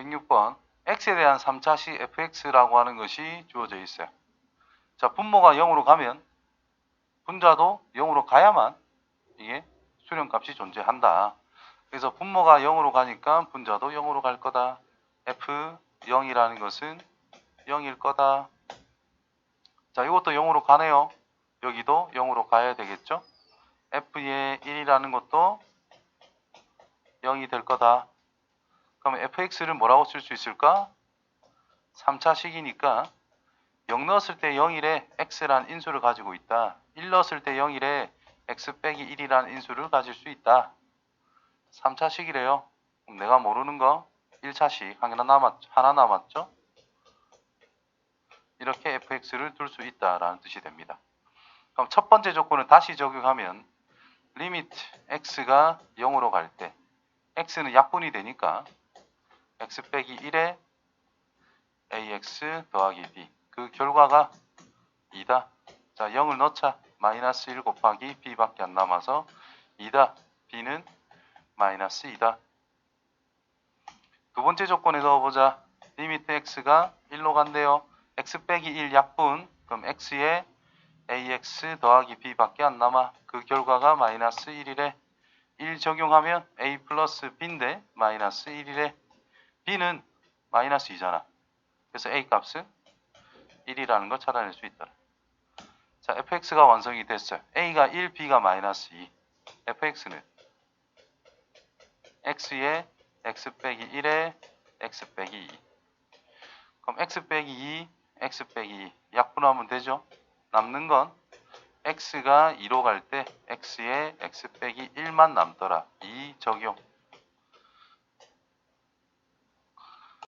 106번 x에 대한 3차식 fx라고 하는 것이 주어져 있어요. 자, 분모가 0으로 가면 분자도 0으로 가야만 이게 수렴값이 존재한다. 그래서 분모가 0으로 가니까 분자도 0으로 갈 거다. f 0이라는 것은 0일 거다. 자, 이것도 0으로 가네요. 여기도 0으로 가야 되겠죠? f의 1이라는 것도 0이 될 거다. 그럼 fx를 뭐라고 쓸 수 있을까? 3차식이니까 0 넣었을 때 0일에 x란 인수를 가지고 있다. 1 넣었을 때 0일에 x 빼기 1이라는 인수를 가질 수 있다. 3차식이래요. 그럼 내가 모르는 거 1차식 하나 남았 하나 남았죠? 이렇게 fx를 둘 수 있다라는 뜻이 됩니다. 그럼 첫 번째 조건을 다시 적용하면 리미트 x가 0으로 갈 때 x는 약분이 되니까 x 빼기 1에 ax 더하기 b 그 결과가 2다. 자 0을 넣자 마이너스 1 곱하기 b밖에 안 남아서 2다. b는 마이너스 2다. 두 번째 조건에 넣어보자. 리미트 x가 1로 간대요. x 빼기 1 약분 그럼 x에 ax 더하기 b밖에 안 남아. 그 결과가 마이너스 1이래. 1 적용하면 a 플러스 b인데 마이너스 1이래. B는 마이너스 2잖아. 그래서 a 값은 1이라는 걸 찾아낼 수 있다. 자, fx가 완성이 됐어요. a가 1, b가 마이너스 2. fx는 x에 x 빼기 1에 x 빼기 2. 그럼 x 빼기 2, x 빼기 2 약분하면 되죠. 남는 건 x가 2로 갈 때 x에 x 빼기 1만 남더라. 2 적용.